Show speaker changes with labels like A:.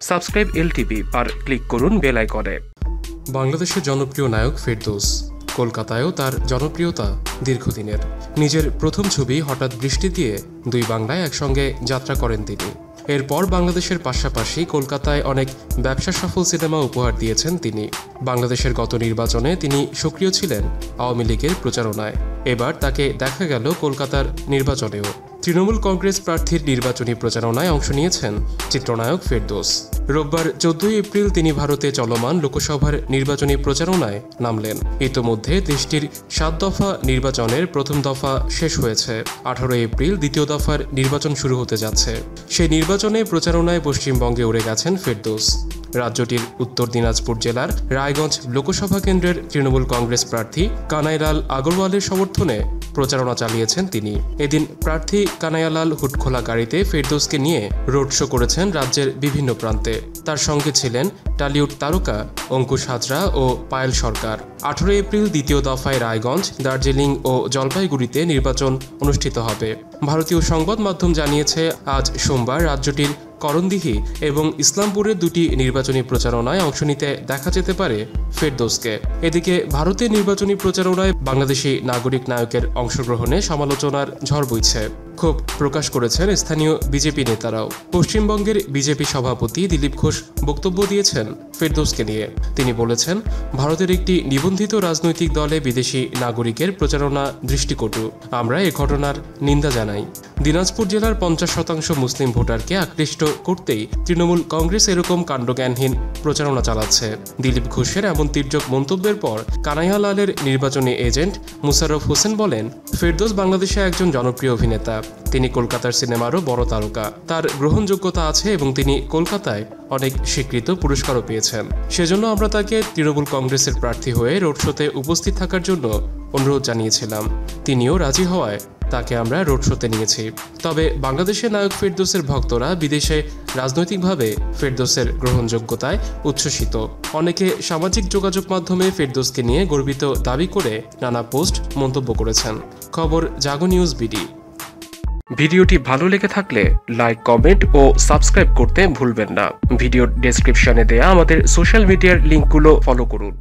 A: Subscribe LTV আর click করুন bell আইকনে।
B: বাংলাদেশের জনপ্রিয় নায়ক ফেরদৌস, কলকাতায়ও তার জনপ্রিয়তা দীর্ঘদিনের। নিজের প্রথম ছবি হঠাৎ বৃষ্টি দিয়ে দুই বাংলায় একসঙ্গে যাত্রা করেন তিনি। এরপর বাংলাদেশের পাশাপাশি কলকাতায় অনেক ব্যবসা সফল সিনেমা উপহার দিয়েছেন তিনি। বাংলাদেশের গত নির্বাচনে তিনি সক্রিয় ছিলেন আওয়ামী লীগের প্রচারণায়। এবার তাকে দেখা গেল কলকাতার নির্বাচনেও। তৃণমূল কংগ্রেস প্রার্থীর নির্বাচনী প্রচারণায় অংশ নিয়েছেন চিত্রনায়ক ফেরদোস। রোববার চোদ্দই এপ্রিল তিনি ভারতে চলমান লোকসভার নির্বাচনী প্রচারণায় নামলেন। ইতোমধ্যে দেশটির সাত দফা নির্বাচনের প্রথম দফা শেষ হয়েছে। আঠারো এপ্রিল দ্বিতীয় দফার নির্বাচন শুরু হতে যাচ্ছে। সেই নির্বাচনে প্রচারণায় পশ্চিমবঙ্গে উড়ে গেছেন ফেরদোস। রাজ্যটির উত্তর দিনাজপুর জেলার রায়গঞ্জ লোকসভা কেন্দ্রের তৃণমূল কংগ্রেস প্রার্থী কানাইলাল আগরওয়ালের সমর্থনে প্রচারণা চালিয়েছেন তিনি। এদিন প্রার্থী কানাইয়ালাল হুটখোলা গাড়িতে ফেরদৌসকে নিয়ে রোড শো করেছেন রাজ্যের বিভিন্ন প্রান্তে। তার সঙ্গে ছিলেন টালিউড তারকা অঙ্কুশ হাজরা ও পায়েল সরকার। আঠারো এপ্রিল দ্বিতীয় দফায় রায়গঞ্জ, দার্জিলিং ও জলপাইগুড়িতে নির্বাচন অনুষ্ঠিত হবে। ভারতীয় সংবাদ মাধ্যম জানিয়েছে, আজ সোমবার রাজ্যটির করণদিঘি এবং ইসলামপুরের দুটি নির্বাচনী প্রচারণায় অংশ নিতে দেখা যেতে পারে ফেরদোসকে। এদিকে ভারতের নির্বাচনী প্রচারণায় বাংলাদেশি নাগরিক নায়কের অংশগ্রহণে সমালোচনার ঝড় বইছে। ক্ষোভ প্রকাশ করেছেন স্থানীয় বিজেপি নেতারাও। পশ্চিমবঙ্গের বিজেপি সভাপতি দিলীপ ঘোষ বক্তব্য দিয়েছেন ফেরদৌসকে নিয়ে। তিনি বলেছেন, ভারতের একটি নিবন্ধিত রাজনৈতিক দলে বিদেশি নাগরিকের প্রচারণা দৃষ্টিকটু। আমরা এ ঘটনার নিন্দা জানাই। দিনাজপুর জেলার পঞ্চাশ শতাংশ মুসলিম ভোটারকে আকৃষ্ট করতেই তৃণমূল কংগ্রেস এরকম কাণ্ডজ্ঞানহীন প্রচারণা চালাচ্ছে। দিলীপ ঘোষের এমন তীর্যক মন্তব্যের পর কানাইয়া লালের নির্বাচনী এজেন্ট মুশারফ হোসেন বলেন, ফেরদৌস বাংলাদেশে একজন জনপ্রিয় অভিনেতা। তিনি কলকাতার সিনেমারও বড় তারকা। তার গ্রহণযোগ্যতা আছে এবং তিনি কলকাতায় অনেক স্বীকৃত পুরস্কারও পেয়েছেন। সেজন্য আমরা তাকে তৃণমূল কংগ্রেসের প্রার্থী হয়ে রোড শোতে উপস্থিত থাকার জন্য অনুরোধ জানিয়েছিলাম। তিনিও রাজি হওয়ায় তাকে আমরা রোড শোতে নিয়েছি। তবে বাংলাদেশের নায়ক ফেরদোসের ভক্তরা বিদেশে রাজনৈতিকভাবে ফেরদোসের গ্রহণযোগ্যতায় উচ্ছ্বসিত। অনেকে সামাজিক যোগাযোগ মাধ্যমে ফেরদোসকে নিয়ে গর্বিত দাবি করে নানা পোস্ট মন্তব্য করেছেন। খবর জাগো নিউজ বিডি।
A: ভিডিওটি ভালো লেগে থাকলে লাইক, কমেন্ট ও সাবস্ক্রাইব করতে ভুলবেন না। ভিডিওর ডেসক্রিপশনে দেয়া আমাদের সোশ্যাল মিডিয়ার লিঙ্কগুলো ফলো করুন।